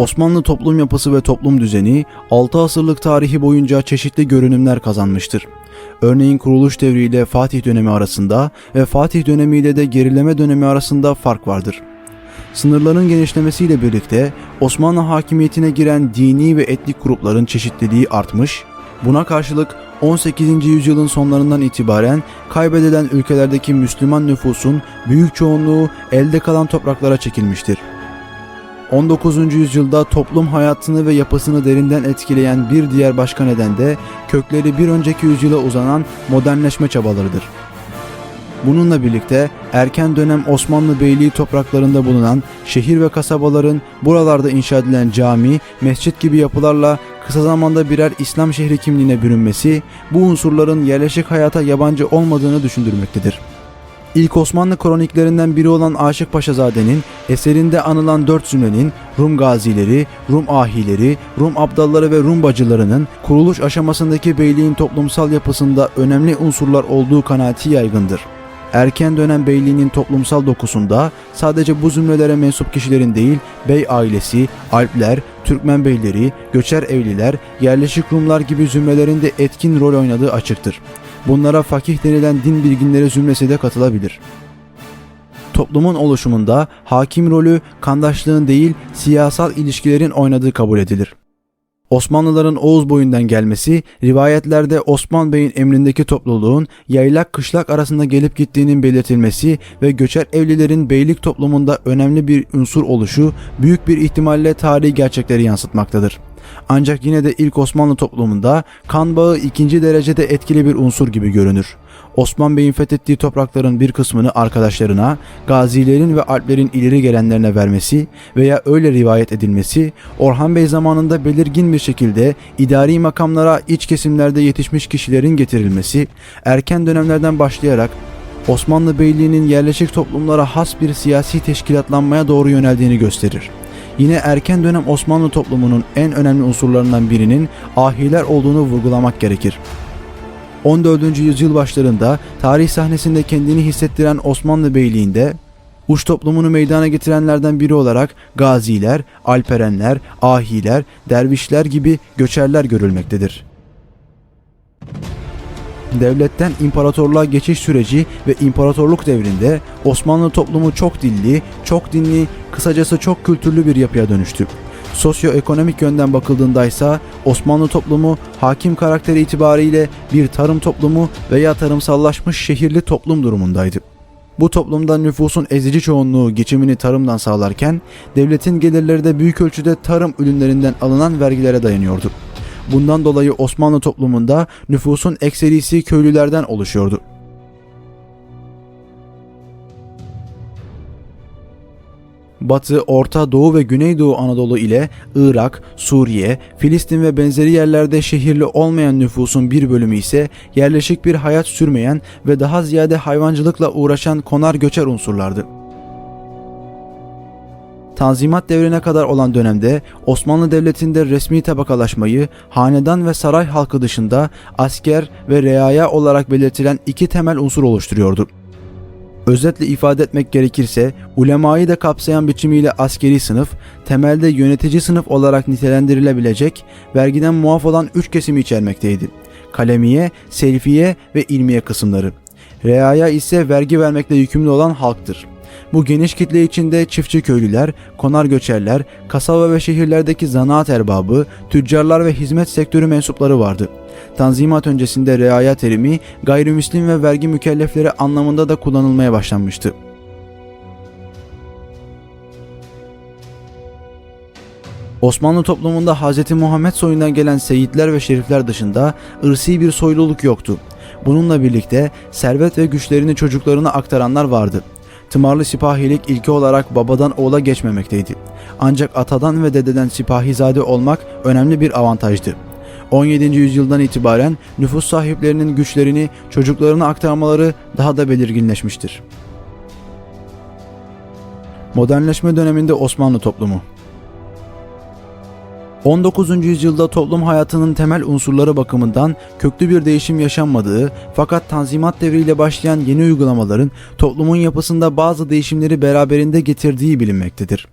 Osmanlı toplum yapısı ve toplum düzeni 6 asırlık tarihi boyunca çeşitli görünümler kazanmıştır. Örneğin kuruluş devriyle Fatih dönemi arasında ve Fatih dönemiyle de gerileme dönemi arasında fark vardır. Sınırların genişlemesiyle birlikte Osmanlı hakimiyetine giren dini ve etnik grupların çeşitliliği artmış, buna karşılık 18. yüzyılın sonlarından itibaren kaybedilen ülkelerdeki Müslüman nüfusun büyük çoğunluğu elde kalan topraklara çekilmiştir. 19. yüzyılda toplum hayatını ve yapısını derinden etkileyen bir diğer başka neden de kökleri bir önceki yüzyıla uzanan modernleşme çabalarıdır. Bununla birlikte erken dönem Osmanlı Beyliği topraklarında bulunan şehir ve kasabaların buralarda inşa edilen cami, mescit gibi yapılarla kısa zamanda birer İslam şehri kimliğine bürünmesi bu unsurların yerleşik hayata yabancı olmadığını düşündürmektedir. İlk Osmanlı kroniklerinden biri olan Aşık Paşazade'nin eserinde anılan dört zümrenin Rum gazileri, Rum ahileri, Rum abdalları ve Rum bacılarının kuruluş aşamasındaki beyliğin toplumsal yapısında önemli unsurlar olduğu kanaati yaygındır. Erken dönem beyliğinin toplumsal dokusunda sadece bu zümrelere mensup kişilerin değil, bey ailesi, Alpler, Türkmen beyleri, göçer evliler, yerleşik Rumlar gibi zümrelerin de etkin rol oynadığı açıktır. Bunlara fakih denilen din bilginleri zümresi de katılabilir. Toplumun oluşumunda hakim rolü kandaşlığın değil siyasal ilişkilerin oynadığı kabul edilir. Osmanlıların Oğuz boyundan gelmesi, rivayetlerde Osman Bey'in emrindeki topluluğun yaylak kışlak arasında gelip gittiğinin belirtilmesi ve göçer evlilerin beylik toplumunda önemli bir unsur oluşu büyük bir ihtimalle tarihi gerçekleri yansıtmaktadır. Ancak yine de ilk Osmanlı toplumunda kan bağı ikinci derecede etkili bir unsur gibi görünür. Osman Bey'in fethettiği toprakların bir kısmını arkadaşlarına, gazilerin ve alplerin ileri gelenlerine vermesi veya öyle rivayet edilmesi, Orhan Bey zamanında belirgin bir şekilde idari makamlara iç kesimlerde yetişmiş kişilerin getirilmesi, erken dönemlerden başlayarak Osmanlı Beyliği'nin yerleşik toplumlara has bir siyasi teşkilatlanmaya doğru yöneldiğini gösterir. Yine erken dönem Osmanlı toplumunun en önemli unsurlarından birinin ahiler olduğunu vurgulamak gerekir. 14. yüzyıl başlarında tarih sahnesinde kendini hissettiren Osmanlı Beyliği'nde uç toplumunu meydana getirenlerden biri olarak gaziler, alperenler, ahiler, dervişler gibi göçerler görülmektedir. Devletten imparatorluğa geçiş süreci ve imparatorluk devrinde Osmanlı toplumu çok dilli, çok dinli, kısacası çok kültürlü bir yapıya dönüştü. Sosyoekonomik yönden bakıldığında ise Osmanlı toplumu hakim karakteri itibariyle bir tarım toplumu veya tarımsallaşmış şehirli toplum durumundaydı. Bu toplumda nüfusun ezici çoğunluğu geçimini tarımdan sağlarken devletin gelirleri de büyük ölçüde tarım ürünlerinden alınan vergilere dayanıyordu. Bundan dolayı Osmanlı toplumunda nüfusun ekserisi köylülerden oluşuyordu. Batı, Orta, Doğu ve Güneydoğu Anadolu ile Irak, Suriye, Filistin ve benzeri yerlerde şehirli olmayan nüfusun bir bölümü ise yerleşik bir hayat sürmeyen ve daha ziyade hayvancılıkla uğraşan konar göçer unsurlardı. Tanzimat devrine kadar olan dönemde Osmanlı Devleti'nde resmi tabakalaşmayı hanedan ve saray halkı dışında asker ve reaya olarak belirtilen iki temel unsur oluşturuyordu. Özetle ifade etmek gerekirse ulemayı da kapsayan biçimiyle askeri sınıf, temelde yönetici sınıf olarak nitelendirilebilecek vergiden muaf olan üç kesimi içermekteydi. Kalemiye, selfiye ve ilmiye kısımları. Reaya ise vergi vermekle yükümlü olan halktır. Bu geniş kitle içinde çiftçi köylüler, konar göçerler, kasaba ve şehirlerdeki zanaat erbabı, tüccarlar ve hizmet sektörü mensupları vardı. Tanzimat öncesinde reaya terimi gayrimüslim ve vergi mükellefleri anlamında da kullanılmaya başlanmıştı. Osmanlı toplumunda Hz. Muhammed soyundan gelen seyitler ve şerifler dışında ırsi bir soyluluk yoktu. Bununla birlikte servet ve güçlerini çocuklarına aktaranlar vardı. Tımarlı sipahilik ilki olarak babadan oğula geçmemekteydi. Ancak atadan ve dededen sipahizade olmak önemli bir avantajdı. 17. yüzyıldan itibaren nüfus sahiplerinin güçlerini çocuklarına aktarmaları daha da belirginleşmiştir. Modernleşme döneminde Osmanlı toplumu 19. yüzyılda toplum hayatının temel unsurları bakımından köklü bir değişim yaşanmadığı fakat Tanzimat devriyle başlayan yeni uygulamaların toplumun yapısında bazı değişimleri beraberinde getirdiği bilinmektedir.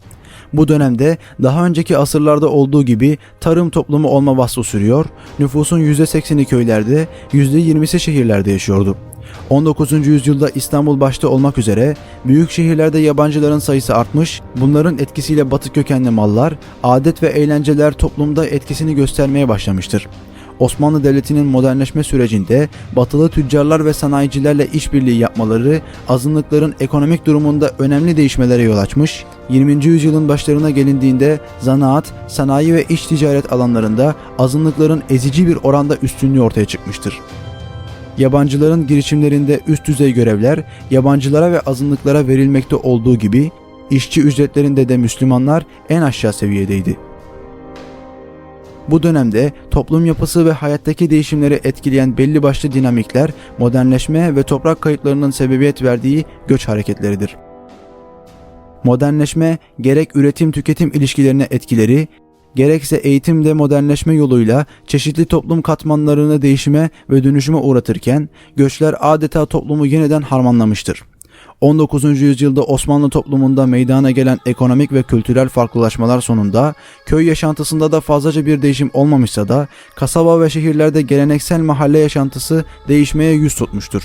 Bu dönemde daha önceki asırlarda olduğu gibi tarım toplumu olma vasfı sürüyor, nüfusun %80'i köylerde, %20'si şehirlerde yaşıyordu. 19. yüzyılda İstanbul başta olmak üzere büyük şehirlerde yabancıların sayısı artmış, bunların etkisiyle batı kökenli mallar, adet ve eğlenceler toplumda etkisini göstermeye başlamıştır. Osmanlı Devleti'nin modernleşme sürecinde batılı tüccarlar ve sanayicilerle işbirliği yapmaları azınlıkların ekonomik durumunda önemli değişmelere yol açmış, 20. yüzyılın başlarına gelindiğinde zanaat, sanayi ve iç ticaret alanlarında azınlıkların ezici bir oranda üstünlüğü ortaya çıkmıştır. Yabancıların girişimlerinde üst düzey görevler yabancılara ve azınlıklara verilmekte olduğu gibi işçi ücretlerinde de Müslümanlar en aşağı seviyedeydi. Bu dönemde toplum yapısı ve hayattaki değişimleri etkileyen belli başlı dinamikler modernleşme ve toprak kayıplarının sebebiyet verdiği göç hareketleridir. Modernleşme gerek üretim tüketim ilişkilerine etkileri, gerekse eğitimde modernleşme yoluyla çeşitli toplum katmanlarını değişime ve dönüşüme uğratırken göçler adeta toplumu yeniden harmanlamıştır. 19. yüzyılda Osmanlı toplumunda meydana gelen ekonomik ve kültürel farklılaşmalar sonunda köy yaşantısında da fazlaca bir değişim olmamışsa da kasaba ve şehirlerde geleneksel mahalle yaşantısı değişmeye yüz tutmuştur.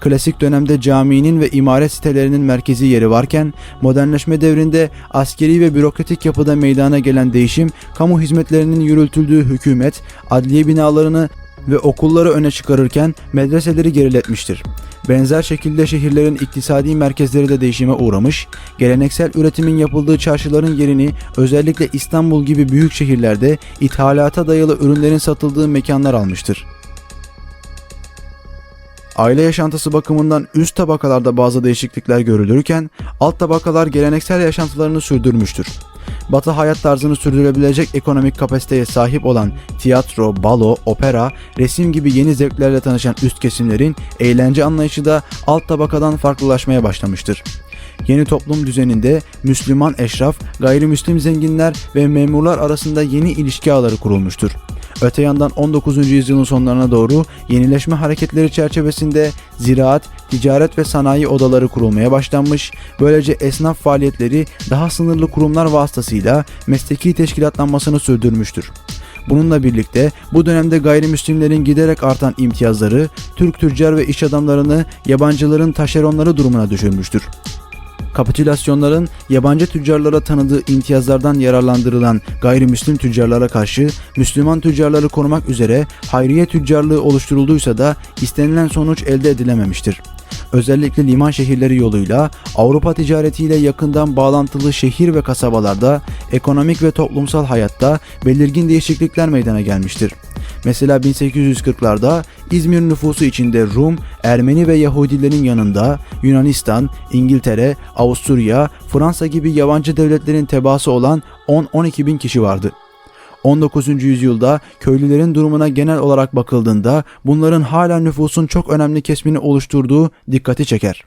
Klasik dönemde caminin ve imaret sitelerinin merkezi yeri varken modernleşme devrinde askeri ve bürokratik yapıda meydana gelen değişim kamu hizmetlerinin yürütüldüğü hükümet, adliye binalarını ve okulları öne çıkarırken medreseleri geriletmiştir. Benzer şekilde şehirlerin iktisadi merkezleri de değişime uğramış, geleneksel üretimin yapıldığı çarşıların yerini özellikle İstanbul gibi büyük şehirlerde ithalata dayalı ürünlerin satıldığı mekanlar almıştır. Aile yaşantısı bakımından üst tabakalarda bazı değişiklikler görülürken alt tabakalar geleneksel yaşantılarını sürdürmüştür. Batı hayat tarzını sürdürebilecek ekonomik kapasiteye sahip olan tiyatro, balo, opera, resim gibi yeni zevklerle tanışan üst kesimlerin eğlence anlayışı da alt tabakadan farklılaşmaya başlamıştır. Yeni toplum düzeninde Müslüman eşraf, gayrimüslim zenginler ve memurlar arasında yeni ilişki ağları kurulmuştur. Öte yandan 19. yüzyılın sonlarına doğru yenileşme hareketleri çerçevesinde ziraat, ticaret ve sanayi odaları kurulmaya başlanmış, böylece esnaf faaliyetleri daha sınırlı kurumlar vasıtasıyla mesleki teşkilatlanmasını sürdürmüştür. Bununla birlikte bu dönemde gayrimüslimlerin giderek artan imtiyazları Türk tüccar ve iş adamlarını yabancıların taşeronları durumuna düşürmüştür. Kapitülasyonların yabancı tüccarlara tanıdığı imtiyazlardan yararlandırılan gayrimüslim tüccarlara karşı Müslüman tüccarları korumak üzere hayriye tüccarlığı oluşturulduysa da istenilen sonuç elde edilememiştir. Özellikle liman şehirleri yoluyla Avrupa ticaretiyle yakından bağlantılı şehir ve kasabalarda ekonomik ve toplumsal hayatta belirgin değişiklikler meydana gelmiştir. Mesela 1840'larda İzmir nüfusu içinde Rum, Ermeni ve Yahudilerin yanında Yunanistan, İngiltere, Avusturya, Fransa gibi yabancı devletlerin tebaası olan 10-12 bin kişi vardı. 19. yüzyılda köylülerin durumuna genel olarak bakıldığında bunların hala nüfusun çok önemli kesmini oluşturduğu dikkati çeker.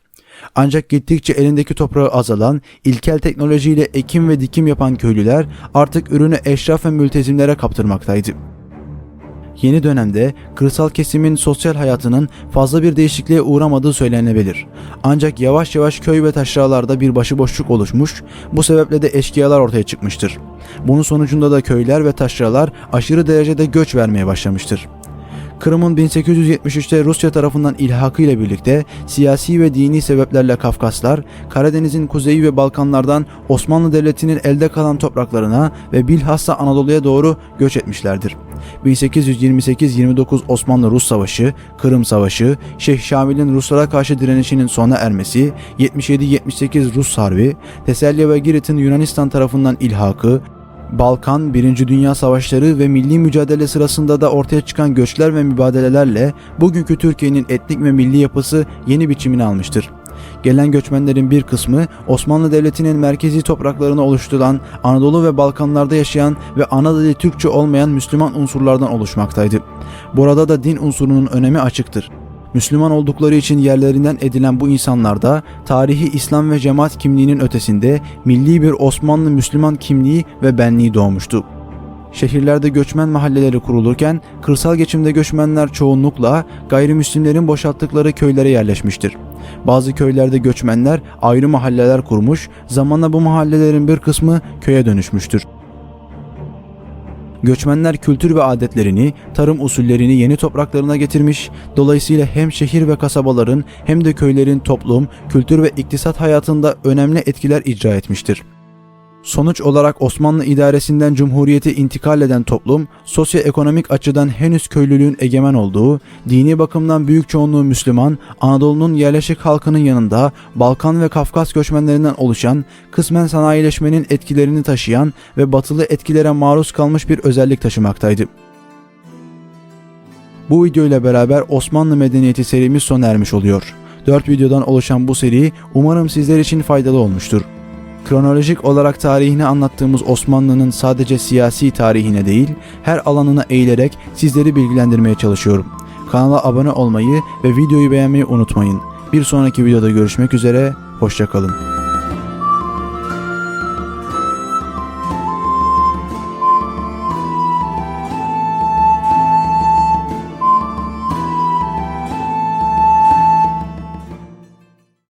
Ancak gittikçe elindeki toprağı azalan, ilkel teknolojiyle ekim ve dikim yapan köylüler artık ürünü eşraf ve mültezimlere kaptırmaktaydı. Yeni dönemde kırsal kesimin sosyal hayatının fazla bir değişikliğe uğramadığı söylenebilir. Ancak yavaş yavaş köy ve taşralarda bir başıboşluk oluşmuş, bu sebeple de eşkıyalar ortaya çıkmıştır. Bunun sonucunda da köyler ve taşralar aşırı derecede göç vermeye başlamıştır. Kırım'ın 1873'te Rusya tarafından ilhakı birlikte siyasi ve dini sebeplerle Kafkaslar, Karadeniz'in kuzeyi ve Balkanlardan Osmanlı Devleti'nin elde kalan topraklarına ve bilhassa Anadolu'ya doğru göç etmişlerdir. 1828-29 Osmanlı-Rus Savaşı, Kırım Savaşı, Şeyh Şamil'in Ruslara karşı direnişinin sona ermesi, 77-78 Rus Harbi, Teselya ve Girit'in Yunanistan tarafından ilhakı, Balkan, Birinci Dünya Savaşları ve milli mücadele sırasında da ortaya çıkan göçler ve mübadelelerle bugünkü Türkiye'nin etnik ve milli yapısı yeni biçimini almıştır. Gelen göçmenlerin bir kısmı Osmanlı Devleti'nin merkezi topraklarını oluşturan Anadolu ve Balkanlarda yaşayan ve ana dili Türkçe olmayan Müslüman unsurlardan oluşmaktaydı. Burada da din unsurunun önemi açıktır. Müslüman oldukları için yerlerinden edilen bu insanlarda tarihi İslam ve cemaat kimliğinin ötesinde milli bir Osmanlı Müslüman kimliği ve benliği doğmuştu. Şehirlerde göçmen mahalleleri kurulurken kırsal geçimde göçmenler çoğunlukla gayrimüslimlerin boşalttıkları köylere yerleşmiştir. Bazı köylerde göçmenler ayrı mahalleler kurmuş, zamanla bu mahallelerin bir kısmı köye dönüşmüştür. Göçmenler kültür ve adetlerini, tarım usullerini yeni topraklarına getirmiş, dolayısıyla hem şehir ve kasabaların hem de köylerin toplum, kültür ve iktisat hayatında önemli etkiler icra etmiştir. Sonuç olarak Osmanlı idaresinden Cumhuriyete intikal eden toplum, sosyoekonomik açıdan henüz köylülüğün egemen olduğu, dini bakımdan büyük çoğunluğu Müslüman, Anadolu'nun yerleşik halkının yanında Balkan ve Kafkas göçmenlerinden oluşan, kısmen sanayileşmenin etkilerini taşıyan ve batılı etkilere maruz kalmış bir özellik taşımaktaydı. Bu video ile beraber Osmanlı medeniyeti serimiz sona ermiş oluyor. 4 videodan oluşan bu seri umarım sizler için faydalı olmuştur. Kronolojik olarak tarihini anlattığımız Osmanlı'nın sadece siyasi tarihine değil, her alanına eğilerek sizleri bilgilendirmeye çalışıyorum. Kanala abone olmayı ve videoyu beğenmeyi unutmayın. Bir sonraki videoda görüşmek üzere, hoşçakalın.